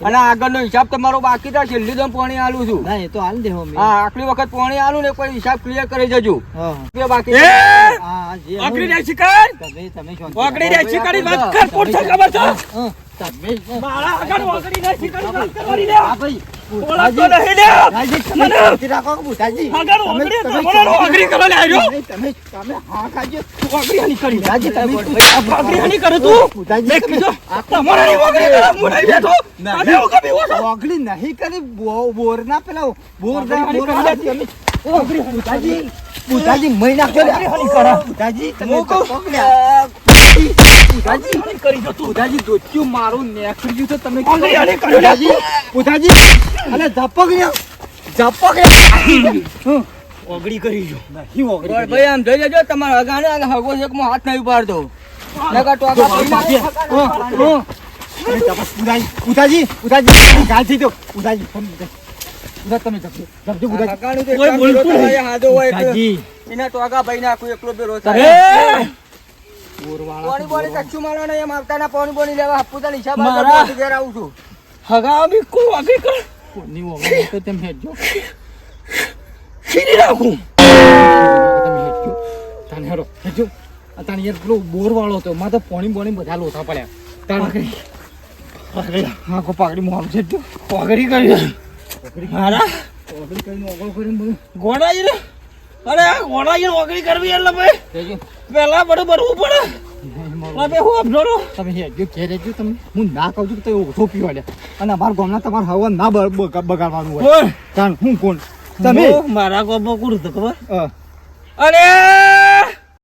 અને આગળનો હિસાબ તમારો બાકી તો છેલ્લી દમ પાણી આલું છું. ના એ તો હાલ દે હો હા આટલી વખત પાણી આલું ને કોઈ હિસાબ ક્લિયર કરી જજો હા. બાકી હા, હા, જે ઓગળી જાય શિકાર? તમે તમે ઓગળી જાય શિકારી વાત કર કોણ ખબર છે? હા, તમે મારા આગળ ઓગળી જાય શિકારી વાત કરવાની લે આ ભાઈ. નહીં કરી. બોરની પેલા બોર ઓગળી મહિના પૂતાજી હું કરી મારું નેકળ્યું તો તમે ઓગળી કરી જો નહીં ઓગળી ભાઈ આમ જોઈ લેજો તમારા હગાને આગળ હગો છે કે હાથ નહીં ઉપાડતો. નકર ટોકા પડી નાખે. હા, હા. અરે તપાસ, ભૂતાજી ભૂતાજી ભૂતાજી ગાલથી દો ભૂતાજી તમે ભૂતા તમે જપજો જપજો ભૂતાજી હગાનું તો એક કામ કરો તમારે હાથો હોય એના ટોકા ભાઈ નાખું એકલો બેરો રોજ થાય પાણી બોણી કચ્છું મારવા ને એમ આવતા ના પાણી બોણી લેવા પોતાની હિસાબ મારા- ઘેર આવું છું. હગા બી કરે કોની ઓગળી તો તમે હેડજો. તમે હેડજો તાને હેડો હેડજો. આ તાને યાર પેલો બોરવાળો હતો. માં તો પોણી બોણી બધા લોથા પડ્યા. તાને હા કો પાઘડી મોડું છે હેડજો ઓગળી કરી મારા? ઓગળી કરીને ઓગળ કરીને બધું. અરે આ ગોડા ઓગળી કરવી એટલે ભાઈ. પેલા બધું ભરવું પડે. હવે હું અબજોડો તમે ઘેર હેડજો તમે. હું ના કહું છું કે તમે ઓછો પીવાડ્યા અને અમારા ગામના તમારે હવા ના બગા- બગાડવાનું હોય. કોણ હું કોણ? તમે? મારા ગોબો કુડ તો ખબર? અરે!